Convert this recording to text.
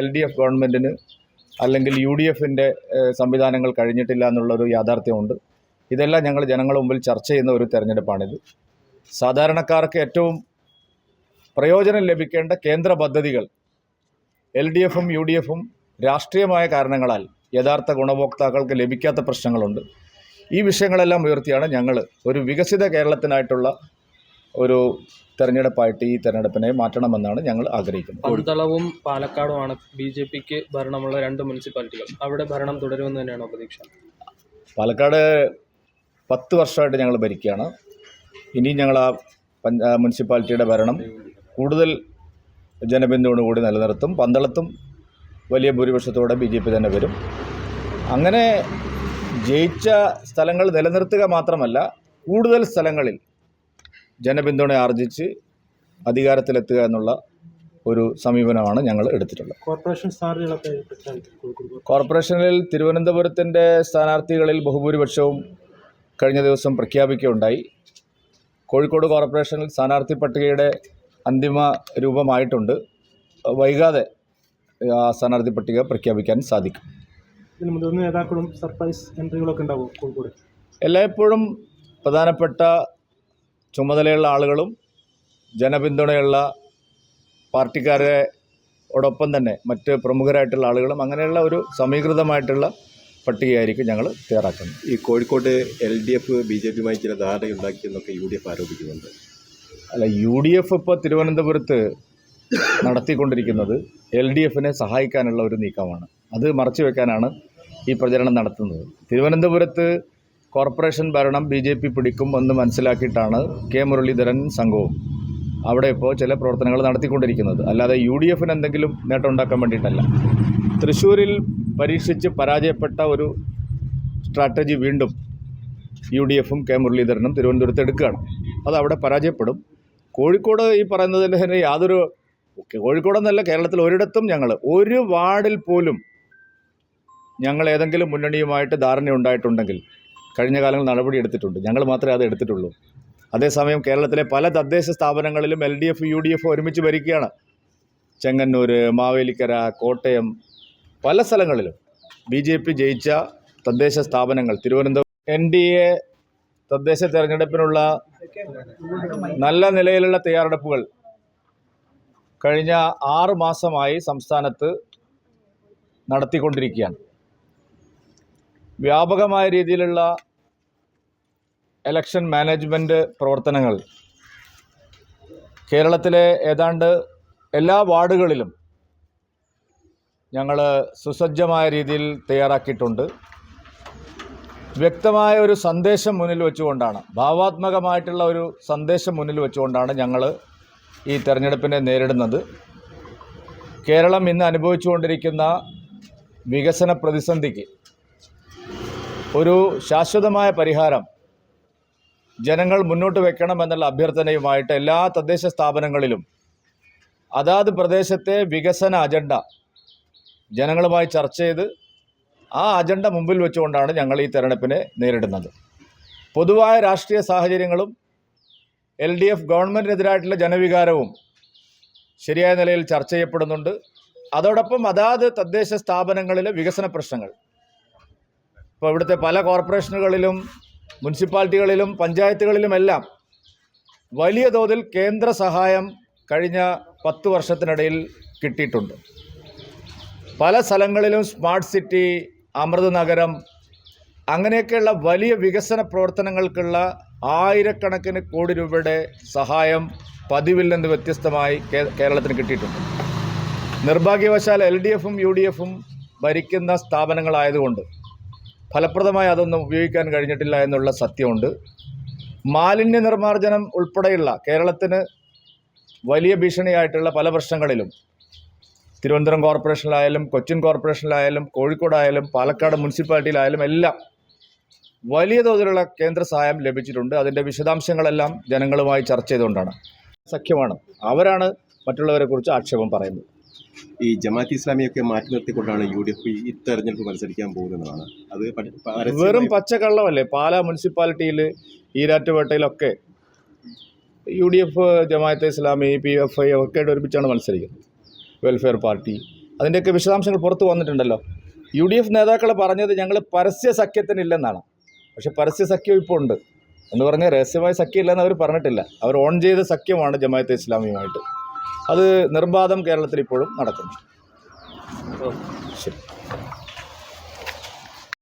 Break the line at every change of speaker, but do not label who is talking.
L D F ഗവൺമെന്റിന് അല്ലെങ്കിൽ U D എഫിന്റെ സംവിധാനങ്ങൾ കഴിഞ്ഞിട്ടില്ല എന്നുള്ളൊരു യാഥാർത്ഥ്യമുണ്ട്. ഇതെല്ലാം ഞങ്ങൾ ജനങ്ങളുടെ മുമ്പിൽ ചർച്ച ചെയ്യുന്ന ഒരു തെരഞ്ഞെടുപ്പാണിത്. സാധാരണക്കാർക്ക് ഏറ്റവും പ്രയോജനം ലഭിക്കേണ്ട കേന്ദ്ര പദ്ധതികൾ എൽ ഡി എഫും യു ഡി എഫും രാഷ്ട്രീയമായ കാരണങ്ങളാൽ യഥാർത്ഥ ഗുണഭോക്താക്കൾക്ക് ലഭിക്കാത്ത പ്രശ്നങ്ങളുണ്ട്. ഈ വിഷയങ്ങളെല്ലാം ഉയർത്തിയാണ് ഞങ്ങൾ ഒരു വികസിത കേരളത്തിനായിട്ടുള്ള ഒരു തെരഞ്ഞെടുപ്പായിട്ട് ഈ തെരഞ്ഞെടുപ്പിനെ മാറ്റണമെന്നാണ് ഞങ്ങൾ ആഗ്രഹിക്കുന്നത്.
പന്തളവും പാലക്കാടുമാണ് ബി ജെ പിക്ക് ഭരണമുള്ള രണ്ട് മുനിസിപ്പാലിറ്റികൾ. അവിടെ ഭരണം തുടരുമെന്ന് തന്നെയാണോ പ്രതീക്ഷ?
പാലക്കാട് പത്ത് വർഷമായിട്ട് ഞങ്ങൾ ഭരിക്കുകയാണ്. ഇനിയും ഞങ്ങൾ ആ പഞ്ച മുനിസിപ്പാലിറ്റിയുടെ ഭരണം കൂടുതൽ ജനബിന്ദുവോടുകൂടി നിലനിർത്തും. പന്തളത്തും വലിയ ഭൂരിപക്ഷത്തോടെ ബി ജെ പി തന്നെ വരും. അങ്ങനെ ജയിച്ച സ്ഥലങ്ങൾ നിലനിർത്തുക മാത്രമല്ല കൂടുതൽ സ്ഥലങ്ങളിൽ ജനപിന്തുണ ആർജിച്ച് അധികാരത്തിലെത്തുക എന്നുള്ള ഒരു സമീപനമാണ് ഞങ്ങൾ എടുത്തിട്ടുള്ളത്.
കോർപ്പറേഷൻ സ്ഥാനാർത്ഥികളൊക്കെ
കോർപ്പറേഷനിൽ തിരുവനന്തപുരത്തിന്റെ സ്ഥാനാർത്ഥികളിൽ ബഹുഭൂരിപക്ഷവും കഴിഞ്ഞ ദിവസം പ്രഖ്യാപിക്കുകയുണ്ടായി. കോഴിക്കോട് കോർപ്പറേഷനിൽ സ്ഥാനാർത്ഥി പട്ടികയുടെ അന്തിമ രൂപമായിട്ടുണ്ട്. വൈകാതെ ആ സ്ഥാനാർത്ഥി പട്ടിക പ്രഖ്യാപിക്കാൻ സാധിക്കും.
ഇതിന് മുതിർന്ന നേതാക്കളും സർപ്രൈസ് എൻട്രികളൊക്കെ ഉണ്ടാവും കോഴിക്കോട്.
എല്ലായ്പ്പോഴും പ്രധാനപ്പെട്ട ചുമതലയുള്ള ആളുകളും ജനപിന്തുണയുള്ള പാർട്ടിക്കാരെ ഓടൊപ്പം തന്നെ മറ്റ് പ്രമുഖരായിട്ടുള്ള ആളുകളും അങ്ങനെയുള്ള ഒരു സമീകൃതമായിട്ടുള്ള പട്ടികയായിരിക്കും ഞങ്ങൾ തയ്യാറാക്കുന്നത്.
ഈ കോഴിക്കോട്ട് L D F B J പിയുമായി ചില ധാരണയുണ്ടാക്കിയെന്നൊക്കെ യു ഡി എഫ് ആരോപിക്കുന്നുണ്ട്.
അല്ല യു ഡി എഫ് ഇപ്പോൾ തിരുവനന്തപുരത്ത് നടത്തിക്കൊണ്ടിരിക്കുന്നത് എൽ ഡി എഫിനെ സഹായിക്കാനുള്ള ഒരു നീക്കമാണ്. അത് മറച്ചു വെക്കാനാണ് ഈ പ്രചരണം നടത്തുന്നത്. തിരുവനന്തപുരത്ത് കോർപ്പറേഷൻ ഭരണം ബി ജെ പി പിടിക്കും എന്ന് മനസ്സിലാക്കിയിട്ടാണ് കെ മുരളീധരൻ സംഘവും അവിടെ ഇപ്പോൾ ചില പ്രവർത്തനങ്ങൾ നടത്തിക്കൊണ്ടിരിക്കുന്നത്. അല്ലാതെ യു ഡി എഫിന് എന്തെങ്കിലും നേട്ടം ഉണ്ടാക്കാൻ വേണ്ടിയിട്ടല്ല. തൃശ്ശൂരിൽ പരീക്ഷിച്ച് പരാജയപ്പെട്ട ഒരു സ്ട്രാറ്റജി വീണ്ടും യു ഡി എഫും കെ മുരളീധരനും തിരുവനന്തപുരത്ത് എടുക്കുകയാണ്. അത് അവിടെ പരാജയപ്പെടും. കോഴിക്കോട് ഈ പറയുന്നതിൽ തന്നെ യാതൊരു കോഴിക്കോടെന്നല്ല കേരളത്തിൽ ഒരിടത്തും ഞങ്ങൾ ഒരു വാർഡിൽ പോലും ഞങ്ങൾ ഏതെങ്കിലും മുന്നണിയുമായിട്ട് ധാരണ ഉണ്ടായിട്ടുണ്ടെങ്കിൽ കഴിഞ്ഞ കാലങ്ങളിൽ നടപടി എടുത്തിട്ടുണ്ട്. ഞങ്ങൾ മാത്രമേ അത് എടുത്തിട്ടുള്ളൂ. അതേസമയം കേരളത്തിലെ പല തദ്ദേശ സ്ഥാപനങ്ങളിലും L D F U D F ഒരുമിച്ച് ഭരിക്കുകയാണ്. ചെങ്ങന്നൂർ മാവേലിക്കര കോട്ടയം പല സ്ഥലങ്ങളിലും ബി ജെ പി ജയിച്ച തദ്ദേശ സ്ഥാപനങ്ങൾ. തിരുവനന്തപുരം എൻ ഡി എ തദ്ദേശ തെരഞ്ഞെടുപ്പിനുള്ള നല്ല നിലയിലുള്ള തയ്യാറെടുപ്പുകൾ കഴിഞ്ഞ ആറ് മാസമായി സംസ്ഥാനത്ത് നടത്തിക്കൊണ്ടിരിക്കുകയാണ്. വ്യാപകമായ രീതിയിലുള്ള എലക്ഷൻ മാനേജ്മെന്റ് പ്രവർത്തനങ്ങൾ കേരളത്തിലെ ഏതാണ്ട് എല്ലാ വാർഡുകളിലും ഞങ്ങൾ സുസജ്ജമായ രീതിയിൽ തയ്യാറാക്കിയിട്ടുണ്ട്. വ്യക്തമായ ഒരു സന്ദേശം മുന്നിൽ വെച്ചുകൊണ്ടാണ് ഭാവാത്മകമായിട്ടുള്ള ഒരു സന്ദേശം മുന്നിൽ വെച്ചുകൊണ്ടാണ് ഞങ്ങൾ ഈ തെരഞ്ഞെടുപ്പിനെ നേരിടുന്നത്. കേരളം ഇന്ന് അനുഭവിച്ചുകൊണ്ടിരിക്കുന്ന വികസന പ്രതിസന്ധിക്ക് ഒരു ശാശ്വതമായ പരിഹാരം ജനങ്ങൾ മുന്നോട്ട് വെക്കണം എന്നുള്ള അഭ്യർത്ഥനയുമായിട്ട് എല്ലാ തദ്ദേശ സ്ഥാപനങ്ങളിലും അതാത് പ്രദേശത്തെ വികസന അജണ്ട ജനങ്ങളുമായി ചർച്ച ചെയ്ത് ആ അജണ്ട മുമ്പിൽ വെച്ചുകൊണ്ടാണ് ഞങ്ങൾ ഈ തെരഞ്ഞെടുപ്പിനെ നേരിടുന്നത്. പൊതുവായ രാഷ്ട്രീയ സാഹചര്യങ്ങളും എൽ ഡി എഫ് ഗവൺമെന്റിനെതിരായിട്ടുള്ള ജനവികാരവും ശരിയായ നിലയിൽ ചർച്ച ചെയ്യപ്പെടുന്നുണ്ട്. അതോടൊപ്പം അതാത് തദ്ദേശ സ്ഥാപനങ്ങളിലെ വികസന പ്രശ്നങ്ങൾ ഇപ്പോൾ ഇവിടുത്തെ പല കോർപ്പറേഷനുകളിലും മുനിസിപ്പാലിറ്റികളിലും പഞ്ചായത്തുകളിലുമെല്ലാം വലിയ തോതിൽ കേന്ദ്ര സഹായം കഴിഞ്ഞ പത്ത് വർഷത്തിനിടയിൽ കിട്ടിയിട്ടുണ്ട്. പല സ്ഥലങ്ങളിലും സ്മാർട്ട് സിറ്റി അമൃത് നഗരം അങ്ങനെയൊക്കെയുള്ള വലിയ വികസന പ്രവർത്തനങ്ങൾക്കുള്ള ആയിരക്കണക്കിന് കോടി രൂപയുടെ സഹായം പതിവിൽ നിന്ന് വ്യത്യസ്തമായി കേരളത്തിന് കിട്ടിയിട്ടുണ്ട്. നിർഭാഗ്യവശാൽ എൽ ഡി എഫും യു ഡി എഫും ഭരിക്കുന്ന സ്ഥാപനങ്ങളായതുകൊണ്ട് ഫലപ്രദമായി അതൊന്നും ഉപയോഗിക്കാൻ കഴിഞ്ഞിട്ടില്ല എന്നുള്ള സത്യമുണ്ട്. മാലിന്യ നിർമ്മാർജനം ഉൾപ്പെടെയുള്ള കേരളത്തിന് വലിയ ഭീഷണിയായിട്ടുള്ള പല പ്രശ്നങ്ങളിലും തിരുവനന്തപുരം കോർപ്പറേഷനിലായാലും കൊച്ചിൻ കോർപ്പറേഷനിലായാലും കോഴിക്കോടായാലും പാലക്കാട് മുനിസിപ്പാലിറ്റിയിലായാലും എല്ലാം വലിയ തോതിലുള്ള കേന്ദ്ര സഹായം ലഭിച്ചിട്ടുണ്ട്. അതിന്റെ വിശദാംശങ്ങളെല്ലാം ജനങ്ങളുമായി ചർച്ച ചെയ്തുകൊണ്ടാണ്. സഖ്യമാണ്. അവരാണ് മറ്റുള്ളവരെക്കുറിച്ച് ആക്ഷേപം പറയുന്നത്.
ഈ ജമാഅത്ത് ഇസ്ലാമിയൊക്കെ മാറ്റി നിർത്തിക്കൊണ്ടാണ് യു ഡി എഫ് ഈ തെരഞ്ഞെടുപ്പ് മത്സരിക്കാൻ പോകുന്നതാണ്. അത്
വെറും പച്ചക്കള്ളമല്ലേ? പാലാ മുനിസിപ്പാലിറ്റിയിൽ ഈരാറ്റുപേട്ടയിലൊക്കെ U D F Jamaat-e Islami P F I ഒക്കെ ഒരുമിച്ചാണ് മത്സരിക്കുന്നത്. Welfare party. അതിന്റെയൊക്കെ വിശദാംശങ്ങൾ പുറത്തു വന്നിട്ടുണ്ടല്ലോ. യു ഡി എഫ് നേതാക്കൾ പറഞ്ഞത് ഞങ്ങൾ പരസ്യ സഖ്യത്തിനില്ലെന്നാണ്. പക്ഷെ പരസ്യ സഖ്യം ഇപ്പോൾ ഉണ്ട്. എന്ന് പറഞ്ഞാൽ രഹസ്യമായ സഖ്യം ഇല്ലെന്ന് അവർ പറഞ്ഞിട്ടില്ല. അവർ ഓൺ ചെയ്ത സഖ്യമാണ് ജമാഅത്തെ ഇസ്ലാമിയുമായിട്ട്. അത് നിർബാധം കേരളത്തിൽ ഇപ്പോഴും നടക്കുന്നു. ശരി.